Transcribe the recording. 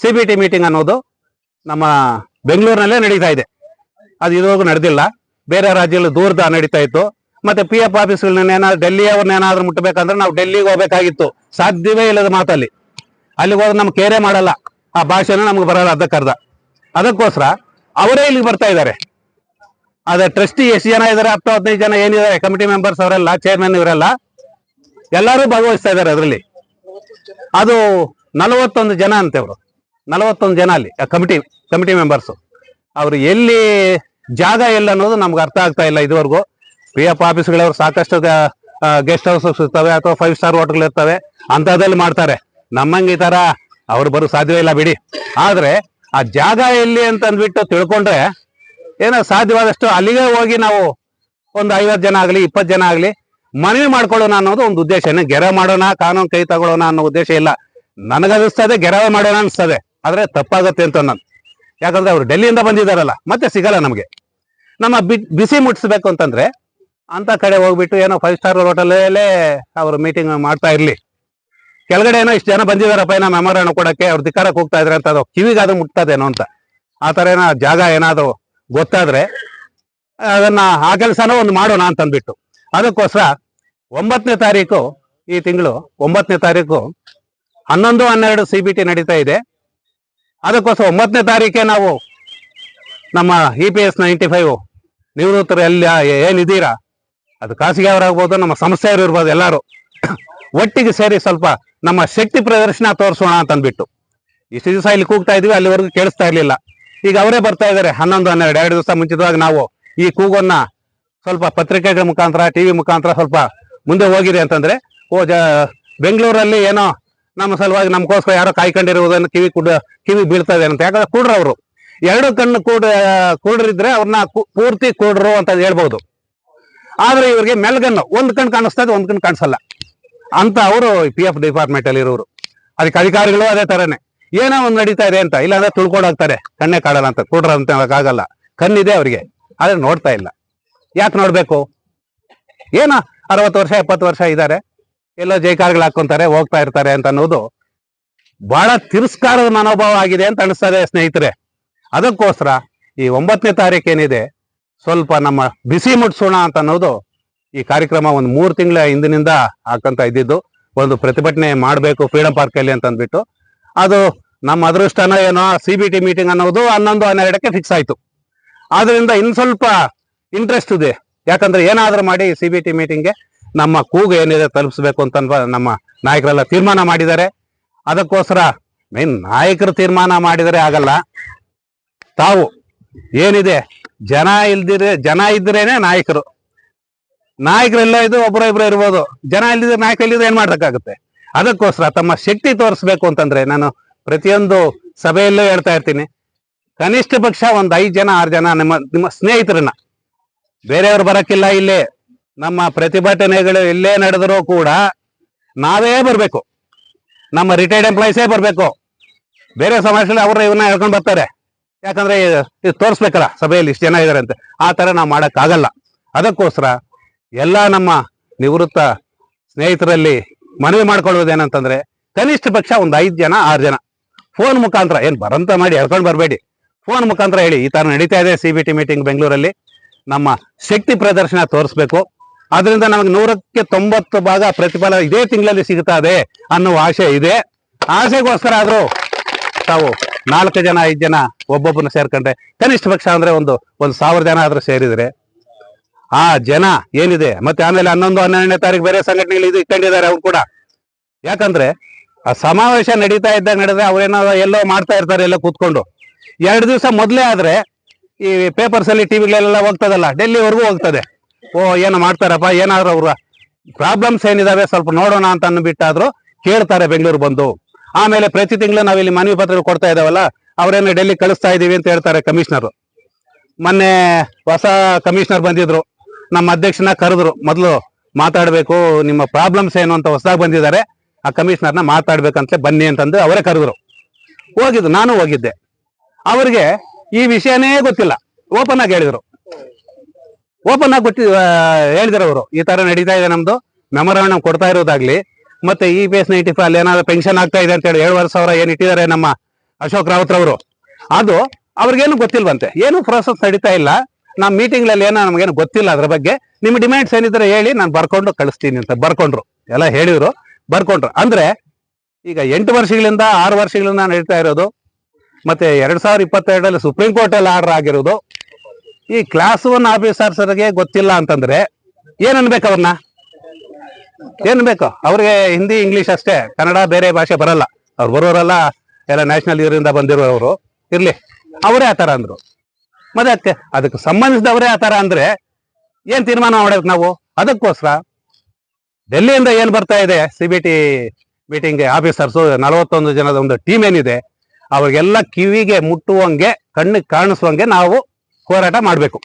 C B T meeting ಅನ್ನೋದು ನಮ್ಮ ಬೆಂಗಳೂರಿನಲ್ಲೇ ನಡೀತಾ ಇದೆ. ಅದು ಇದುವರೆಗೂ ನಡೆದಿಲ್ಲ. ಬೇರೆ ರಾಜ್ಯಗಳು ದೂರದ ನಡೀತಾ ಇತ್ತು. ಮತ್ತೆ ಪಿ ಎಫ್ ಆಫೀಸ್ಗಳನ್ನ ಡೆಲ್ಲಿ ಅವ್ರನ್ನ ಏನಾದ್ರು ಮುಟ್ಟಬೇಕಂದ್ರೆ ನಾವು ಡೆಲ್ಲಿಗೆ ಹೋಗ್ಬೇಕಾಗಿತ್ತು. ಸಾಧ್ಯವೇ ಇಲ್ಲದ ಮಾತಲ್ಲಿ. ಅಲ್ಲಿಗೆ ಹೋದ್ರೆ ನಮ್ಗೆ ಕೇರೆ ಮಾಡಲ್ಲ. ಆ ಭಾಷೆನ ನಮ್ಗೆ ಬರಲ್ಲ ಅದಕ್ಕರ್ಧ ಅದಕ್ಕೋಸ್ಕರ ಅವರೇ ಇಲ್ಲಿಗೆ ಬರ್ತಾ ಇದ್ದಾರೆ. ಅದೇ ಟ್ರಸ್ಟಿ ಎಷ್ಟು ಜನ ಇದ್ದಾರೆ ಹತ್ತು, ಹದಿನೈದು ಜನ ಏನಿದ್ದಾರೆ ಕಮಿಟಿ ಮೆಂಬರ್ಸ್ ಅವರೆಲ್ಲ ಚೇರ್ಮನ್ ಇವರೆಲ್ಲ? ಎಲ್ಲರೂ ಭಾಗವಹಿಸ್ತಾ ಇದ್ದಾರೆ ಅದರಲ್ಲಿ. ಅದು ನಲವತ್ತೊಂದು ಜನ ಅಂತೆ ಅವರು. ನಲವತ್ತೊಂದು ಜನ ಅಲ್ಲಿ ಕಮಿಟಿ ಕಮಿಟಿ ಮೆಂಬರ್ಸ್ ಅವರು ಎಲ್ಲಿ ಜಾಗ ಎಲ್ಲ ಅನ್ನೋದು ನಮ್ಗೆ ಅರ್ಥ ಆಗ್ತಾ ಇಲ್ಲ ಇದುವರೆಗೂ. ಪಿ ಎಫ್ ಆಫೀಸ್ಗಳವ್ರು ಸಾಕಷ್ಟು ಗೆಸ್ಟ್ ಹೌಸಸ್ ಇರ್ತವೆ ಅಥವಾ ಫೈವ್ ಸ್ಟಾರ್ ಹೋಟೆಲ್ ಇರ್ತವೆ ಅಂಥದ್ದಲ್ಲಿ ಮಾಡ್ತಾರೆ. ನಮ್ಮಂಗೆ ಈ ತರ ಅವ್ರು ಬರೋ ಸಾಧ್ಯವೇ ಇಲ್ಲ ಬಿಡಿ. ಆದ್ರೆ ಆ ಜಾಗ ಎಲ್ಲಿ ಅಂತ ಅಂದ್ಬಿಟ್ಟು ತಿಳ್ಕೊಂಡ್ರೆ ಏನೋ ಸಾಧ್ಯವಾದಷ್ಟು ಅಲ್ಲಿಗೆ ಹೋಗಿ ನಾವು ಒಂದು ಐವತ್ತು ಜನ ಆಗಲಿ, ಇಪ್ಪತ್ತು ಜನ ಆಗಲಿ ಮನವಿ ಮಾಡ್ಕೊಳ್ಳೋಣ ಅನ್ನೋದು ಒಂದು ಉದ್ದೇಶ. ಗೆರೆ ಮಾಡೋಣ, ಕಾನೂನು ಕೈ ತಗೊಳ್ಳೋಣ ಅನ್ನೋ ಉದ್ದೇಶ ಇಲ್ಲ. ನನಗನಿಸ್ತದೆ ಗೆರವೆ ಮಾಡೋಣ ಅನಿಸ್ತದೆ ಆದ್ರೆ ತಪ್ಪಾಗತ್ತೆ ಅಂತ ನಾನು ಯಾಕಂದ್ರೆ ಅವರು ಡೆಲ್ಲಿಯಿಂದ ಬಂದಿದ್ದಾರಲ್ಲ, ಮತ್ತೆ ಸಿಗಲ್ಲ ನಮಗೆ. ನಮ್ಮ ಬಿಸಿ ಮುಟ್ಟಿಸ್ಬೇಕು ಅಂತಂದ್ರೆ ಅಂತ ಕಡೆ ಹೋಗ್ಬಿಟ್ಟು ಏನೋ ಫೈವ್ ಸ್ಟಾರ್ ಹೋಟೆಲಲ್ಲೇ ಅವರು ಮೀಟಿಂಗ್ ಮಾಡ್ತಾ ಇರ್ಲಿ. ಕೆಳಗಡೆ ಏನೋ ಇಷ್ಟು ಜನ ಬಂದಿದಾರಪ್ಪ ಏನೋ ಮೆಮೊರನ್ನ ಕೊಡಕ್ಕೆ, ಅವ್ರು ಧಿಕ್ಕಾರಕ್ಕೆ ಹೋಗ್ತಾ ಇದ್ರೆ ಅಂತ ಅದು ಮುಟ್ತದೇನೋ ಅಂತ. ಆ ಥರ ಏನೋ ಜಾಗ ಏನಾದ್ರು ಗೊತ್ತಾದ್ರೆ ಅದನ್ನ ಆ ಕೆಲಸನೂ ಒಂದು ಮಾಡೋಣ ಅಂತ ಅಂದ್ಬಿಟ್ಟು ಅದಕ್ಕೋಸ್ಕರ ಒಂಬತ್ತನೇ ತಾರೀಕು ಈ ತಿಂಗಳು ಒಂಬತ್ತನೇ ತಾರೀಕು ಹನ್ನೊಂದು ಹನ್ನೆರಡು ಸಿ ಬಿ ಟಿ ನಡೀತಾ ಇದೆ. ಅದಕ್ಕೋಸ್ಕರ ಒಂಬತ್ತನೇ ತಾರೀಕೆ ನಾವು ನಮ್ಮ E P S ninety five ನಿವೃತ್ತರು ಎಲ್ಲ ಏನಿದ್ದೀರಾ? ಅದು ಖಾಸಗಿ ಅವರಾಗ್ಬೋದು ನಮ್ಮ ಸಂಸ್ಥೆಯವರು ಇರ್ಬೋದು, ಎಲ್ಲರೂ ಒಟ್ಟಿಗೆ ಸೇರಿ ಸ್ವಲ್ಪ ನಮ್ಮ ಶಕ್ತಿ ಪ್ರದರ್ಶನ ತೋರಿಸೋಣ ಅಂತ ಅಂದ್ಬಿಟ್ಟು ಇಷ್ಟು ದಿವಸ ಇಲ್ಲಿ ಕೂಗ್ತಾ ಇದ್ವಿ ಅಲ್ಲಿವರೆಗೂ ಕೇಳಿಸ್ತಾ ಇರಲಿಲ್ಲ. ಈಗ ಅವರೇ ಬರ್ತಾ ಇದ್ದಾರೆ, ಹನ್ನೊಂದು, ಹನ್ನೆರಡು, ಎರಡು ದಿವಸ ಮುಂಚಿತವಾಗಿ ನಾವು ಈ ಕೂಗನ್ನ ಸ್ವಲ್ಪ ಪತ್ರಿಕೆಗಳ ಮುಖಾಂತರ ಟಿವಿ ಮುಖಾಂತರ ಸ್ವಲ್ಪ ಮುಂದೆ ಹೋಗಿದೆ ಅಂತಂದ್ರೆ, ಓ, ಜ ಬೆಂಗಳೂರಲ್ಲಿ ಏನೋ ನಮ್ಮ ಸಲುವಾಗಿ ನಮಗೋಸ್ಕರ ಯಾರೋ ಕಾಯ್ಕೊಂಡಿರುವುದನ್ನು ಕಿವಿ ಕುಡ ಕಿವಿ ಬೀಳ್ತದೆ ಅಂತ. ಯಾಕಂದ್ರೆ ಅವರು. ಎರಡು ಕಣ್ಣು ಕೂಡ, ಕೂಡ್ರಿದ್ರೆ ಅವ್ರನ್ನ ಪೂರ್ತಿ ಕೂಡ್ರು ಅಂತ ಹೇಳ್ಬಹುದು ಆದ್ರೆ ಇವ್ರಿಗೆ ಮೆಲ್ಗನ್ನು ಒಂದ್ ಕಣ್ಣು ಕಾಣಿಸ್ತದೆ ಒಂದ್ ಕಣ್ ಕಾಣಿಸಲ್ಲ. ಅಂತ ಅವರು ಪಿ ಎಫ್ ಡಿಪಾರ್ಟ್ಮೆಂಟ್ ಅಲ್ಲಿ ಇರೋರು. ಅದಕ್ಕೆ ಅಧಿಕಾರಿಗಳು ಅದೇ ತರನೇ. ಏನೋ ಒಂದ್ ನಡೀತಾ ಇದೆ ಅಂತ, ಇಲ್ಲಾಂದ್ರೆ ತುಳ್ಕೊಂಡೋಗ್ತಾರೆ ಕಣ್ಣೇ ಕಾಡಲ್ಲ ಅಂತ, ಕೂಡ್ರ ಅಂತ ಆಗಲ್ಲ. ಕಣ್ಣಿದೆ ಅವ್ರಿಗೆ. ಆದ್ರೆ ನೋಡ್ತಾ ಇಲ್ಲ. ಯಾಕೆ ನೋಡ್ಬೇಕು? ಏನೋ ಅರವತ್ತು ವರ್ಷ, ಎಪ್ಪತ್ತು ವರ್ಷ ಇದ್ದಾರೆ. ಎಲ್ಲೋ ಜೈಕಾರ್ಗಳು ಹಾಕೊಂತಾರೆ ಹೋಗ್ತಾ ಇರ್ತಾರೆ ಅಂತ ಅನ್ನೋದು ಬಹಳ ತಿರಸ್ಕಾರದ ಮನೋಭಾವ ಆಗಿದೆ ಅಂತ ಅನಿಸ್ತದೆ ಸ್ನೇಹಿತರೆ. ಅದಕ್ಕೋಸ್ಕರ ಈ ಒಂಬತ್ತನೇ ತಾರೀಕು ಏನಿದೆ, ಸ್ವಲ್ಪ ನಮ್ಮ ಬಿಸಿ ಮುಟ್ಸೋಣ ಅಂತ ಅನ್ನೋದು ಈ ಕಾರ್ಯಕ್ರಮ ಒಂದು ಮೂರು ತಿಂಗಳ ಹಿಂದಿನಿಂದ ಹಾಕಂತ ಇದ್ದಿದ್ದು, ಒಂದು ಪ್ರತಿಭಟನೆ ಮಾಡಬೇಕು ಫ್ರೀಡಂ ಪಾರ್ಕಲ್ಲಿ ಅಂತ ಅಂದ್ಬಿಟ್ಟು. ಅದು ನಮ್ಮ ಅದೃಷ್ಟನೋ ಏನೋ ಸಿ ಬಿ ಟಿ ಮೀಟಿಂಗ್ ಅನ್ನೋದು ಹನ್ನೊಂದು, ಹನ್ನೆರಡಕ್ಕೆ ಫಿಕ್ಸ್ ಆಯ್ತು. ಆದ್ರಿಂದ ಇನ್ ಸ್ವಲ್ಪ ಇಂಟ್ರೆಸ್ಟ್ ಇದೆ. ಯಾಕಂದ್ರೆ ಏನಾದ್ರೂ ಮಾಡಿ ಸಿ ಬಿ ಟಿ ಮೀಟಿಂಗ್ಗೆ ನಮ್ಮ ಕೂಗು ಏನಿದೆ ತಲುಪಿಸ್ಬೇಕು ಅಂತ ನಮ್ಮ ನಾಯಕರೆಲ್ಲ ತೀರ್ಮಾನ ಮಾಡಿದ್ದಾರೆ. ಅದಕ್ಕೋಸ್ಕರ ಮೇನ್ ನಾಯಕರು ತೀರ್ಮಾನ ಮಾಡಿದರೆ ಆಗಲ್ಲ. ತಾವು ಏನಿದೆ? ಜನ ಇಲ್ದಿರ ಜನ ಇದ್ರೇನೆ ನಾಯಕರು. ನಾಯಕರೆಲ್ಲ ಇದು ಒಬ್ಬರ ಇಬ್ಬರು ಇರ್ಬೋದು. ಜನ ಇಲ್ದಿದ್ರೆ ನಾಯಕ ಇಲ್ದಿದ್ರೆ ಏನ್ ಮಾಡ್ಬೇಕಾಗುತ್ತೆ? ಅದಕ್ಕೋಸ್ಕರ ತಮ್ಮ ಶಕ್ತಿ ತೋರಿಸ್ಬೇಕು ಅಂತಂದ್ರೆ ನಾನು ಪ್ರತಿಯೊಂದು ಸಭೆಯಲ್ಲೂ ಹೇಳ್ತಾ ಇರ್ತೀನಿ. ಕನಿಷ್ಠ ಪಕ್ಷ ಒಂದ್ ಐದು ಜನ, ಆರು ಜನ ನಿಮ್ಮ ನಿಮ್ಮ ಸ್ನೇಹಿತರನ್ನ. ಬೇರೆಯವ್ರು ಬರಕ್ಕಿಲ್ಲ ಇಲ್ಲಿ. ನಮ್ಮ ಪ್ರತಿಭಟನೆಗಳು ಎಲ್ಲೇ ನಡೆದರೂ ಕೂಡ ನಾವೇ ಬರಬೇಕು. ನಮ್ಮ ರಿಟೈರ್ಡ್ ಎಂಪ್ಲಾಯೀಸೇ ಬರಬೇಕು. ಬೇರೆ ಸಮಾಜದಲ್ಲಿ ಅವರು ಇವನ್ನ ಹೇಳ್ಕೊಂಡು ಬರ್ತಾರೆ. ಯಾಕಂದ್ರೆ ಇದು ತೋರಿಸ್ಬೇಕಲ್ಲ, ಸಭೆಯಲ್ಲಿ ಇಷ್ಟು ಜನ ಇದ್ದಾರೆ ಅಂತ. ಆ ತರ ನಾವು ಮಾಡೋಕ್ಕಾಗಲ್ಲ. ಅದಕ್ಕೋಸ್ಕರ ಎಲ್ಲ ನಮ್ಮ ನಿವೃತ್ತ ಸ್ನೇಹಿತರಲ್ಲಿ ಮನವಿ ಮಾಡ್ಕೊಳ್ಳೋದೇನಂತಂದ್ರೆ ಕನಿಷ್ಠ ಪಕ್ಷ ಒಂದು ಐದು ಜನ, ಆರು ಜನ. ಫೋನ್ ಮುಖಾಂತರ, ಏನು ಬರಂತ ಮಾಡಿ ಹೇಳ್ಕೊಂಡು ಬರಬೇಡಿ. ಫೋನ್ ಮುಖಾಂತರ ಹೇಳಿ, ಈ ತರ ನಡೀತಾ ಇದೆ ಸಿ ಬಿ ಟಿ ಮೀಟಿಂಗ್ ಬೆಂಗಳೂರಲ್ಲಿ. ನಮ್ಮ ಶಕ್ತಿ ಪ್ರದರ್ಶನ ತೋರಿಸ್ಬೇಕು. ಅದರಿಂದ ನಮಗೆ ನೂರಕ್ಕೆ ತೊಂಬತ್ತು ಭಾಗ ಪ್ರತಿಫಲ ಇದೇ ತಿಂಗಳಲ್ಲಿ ಸಿಗ್ತಾ ಇದೆ ಅನ್ನುವ ಆಶೆ ಇದೆ. ಆಸೆಗೋಸ್ಕರ ಆದರೂ ತಾವು ನಾಲ್ಕು ಜನ, ಐದು ಜನ ಒಬ್ಬೊಬ್ಬನ ಸೇರ್ಕೊಂಡ್ರೆ ಕನಿಷ್ಠ ಪಕ್ಷ ಅಂದ್ರೆ ಒಂದು ಒಂದು ಸಾವಿರ ಜನ ಆದ್ರೂ ಸೇರಿದ್ರೆ ಆ ಜನ ಏನಿದೆ? ಮತ್ತೆ ಆಮೇಲೆ ಹನ್ನೊಂದು, ಹನ್ನೆರಡನೇ ತಾರೀಕು ಬೇರೆ ಸಂಘಟನೆಗಳು ಇದು ಇಟ್ಕೊಂಡಿದ್ದಾರೆ ಅವ್ರು ಕೂಡ. ಯಾಕಂದ್ರೆ ಆ ಸಮಾವೇಶ ನಡೀತಾ ಇದ್ದಾಗ ನಡೆದ್ರೆ ಅವ್ರೇನೋ ಎಲ್ಲೋ ಮಾಡ್ತಾ ಇರ್ತಾರೆ ಎಲ್ಲ ಕೂತ್ಕೊಂಡು. ಎರಡು ದಿವಸ ಮೊದಲೇ ಆದ್ರೆ ಈ ಪೇಪರ್ಸ್ ಅಲ್ಲಿ ಟಿವಿಗಳೆಲ್ಲ ಹೋಗ್ತದಲ್ಲ ಡೆಲ್ಲಿವರೆಗೂ ಹೋಗ್ತದೆ. ಓ, ಏನೋ ಮಾಡ್ತಾರಪ್ಪ? ಏನಾದ್ರು ಅವ್ರ ಪ್ರಾಬ್ಲಮ್ಸ್ ಏನಿದಾವೆ ಸ್ವಲ್ಪ ನೋಡೋಣ ಅಂತ ಅಂದ್ಬಿಟ್ಟಾದ್ರು ಕೇಳ್ತಾರೆ ಬೆಂಗಳೂರು ಬಂದು. ಆಮೇಲೆ ಪ್ರತಿ ತಿಂಗಳು ನಾವಿಲ್ಲಿ ಮನವಿ ಪತ್ರ ಕೊಡ್ತಾ ಇದಾವಲ್ಲ, ಅವರೇನು ಡೆಲ್ಲಿ ಕಳಿಸ್ತಾ ಇದೀವಿ ಅಂತ ಹೇಳ್ತಾರೆ ಕಮಿಷನರ್ ಮೊನ್ನೆ ಹೊಸ ಕಮಿಷನರ್ ಬಂದಿದ್ರು. ನಮ್ಮ ಅಧ್ಯಕ್ಷನ ಕರೆದ್ರು. ಮೊದಲು ಮಾತಾಡಬೇಕು, ನಿಮ್ಮ ಪ್ರಾಬ್ಲಮ್ಸ್ ಏನು ಅಂತ ಹೊಸದಾಗಿ ಬಂದಿದ್ದಾರೆ, ಆ ಕಮಿಷನರ್ನ ಮಾತಾಡ್ಬೇಕಂತ ಬನ್ನಿ ಅಂತಂದು ಅವರೇ ಕರೆದ್ರು. ಹೋಗಿದ್ದು, ನಾನು ಹೋಗಿದ್ದೆ. ಅವ್ರಿಗೆ ಈ ವಿಷಯನೇ ಗೊತ್ತಿಲ್ಲ. ಓಪನ್ ಆಗಿ ಹೇಳಿದ್ರು. ಓಪನ್ ಆಗಿ ಹೇಳಿದ್ರು ಅವರು. ಈ ತರ ನಡೀತಾ ಇದೆ ನಮ್ದು. ಮೆಮೊರಾಂಡಮ್ ಕೊಡ್ತಾ ಇರೋದಾಗ್ಲಿ. ಮತ್ತೆ E P S ninety five ಅಲ್ಲಿ ಏನಾದ್ರು ಪೆನ್ಷನ್ ಆಗ್ತಾ ಇದೆ ಅಂತ ಹೇಳಿ ಏಳುವರೆ ಸಾವಿರ ಏನ್ ಇಟ್ಟಿದ್ದಾರೆ ನಮ್ಮ ಅಶೋಕ್ ರಾವತ್ ಅವರು ಅದು ಅವ್ರಿಗೇನು ಗೊತ್ತಿಲ್ವಂತೆ. ಏನು ಪ್ರೋಸೆಸ್ ನಡೀತಾ ಇಲ್ಲ. ನಮ್ಮ ಮೀಟಿಂಗ್ಗಳಲ್ಲಿ ಏನೋ ನಮಗೇನು ಗೊತ್ತಿಲ್ಲ ಅದ್ರ ಬಗ್ಗೆ. ನಿಮ್ಮ ಡಿಮ್ಯಾಂಡ್ಸ್ ಏನಿದ್ರೆ ಹೇಳಿ ನಾನು ಬರ್ಕೊಂಡು ಕಳಿಸ್ತೀನಿ ಅಂತ ಬರ್ಕೊಂಡ್ರು. ಎಲ್ಲ ಹೇಳಿದ್ರು. ಬರ್ಕೊಂಡ್ರು. ಅಂದ್ರೆ ಈಗ ಎಂಟು ವರ್ಷಗಳಿಂದ ಆರು ವರ್ಷಗಳಿಂದ ನಡೀತಾ ಇರೋದು. ಮತ್ತೆ ಎರಡ್ ಸಾವಿರದ ಇಪ್ಪತ್ತೆರಡರಲ್ಲಿ ಸುಪ್ರೀಂ ಕೋರ್ಟ್ ಅಲ್ಲಿ ಆರ್ಡರ್ ಆಗಿರೋದು. ಈ ಕ್ಲಾಸ್ ಒನ್ ಆಫೀಸರ್ಸರಿಗೆ ಗೊತ್ತಿಲ್ಲ ಅಂತಂದ್ರೆ ಏನ್ ಅನ್ಬೇಕು ಅವ್ರನ್ನ? ಏನ್ ಬೇಕು ಅವ್ರಿಗೆ ಹಿಂದಿ ಇಂಗ್ಲಿಷ್ ಅಷ್ಟೇ, ಕನ್ನಡ ಬೇರೆ ಭಾಷೆ ಬರಲ್ಲ. ಅವ್ರು ಬರೋರೆಲ್ಲ ಎಲ್ಲ ನ್ಯಾಷನಲ್ ಇವರಿಂದ ಬಂದಿರೋರು. ಇರ್ಲಿ, ಅವರೇ ಆತರ ಅಂದ್ರು. ಮತ್ತೆ ಅದಕ್ಕೆ ಅದಕ್ಕೆ ಸಂಬಂಧಿಸಿದವರೇ ಆತರ ಅಂದ್ರೆ ಏನ್ ತೀರ್ಮಾನ ಮಾಡ್ಬೇಕು ನಾವು? ಅದಕ್ಕೋಸ್ಕರ ಡೆಲ್ಲಿಯಿಂದ ಏನ್ ಬರ್ತಾ ಇದೆ C B T meeting officers ನಲವತ್ತೊಂದು ಜನದ ಒಂದು ಟೀಮ್ ಏನಿದೆ, ಅವ್ರಿಗೆಲ್ಲ ಕಿವಿಗೆ ಮುಟ್ಟುವಂಗೆ, ಕಣ್ಣಿಗೆ ಕಾಣಿಸುವಂಗೆ ನಾವು ಹೋರಾಟ ಮಾಡ್ಬೇಕು.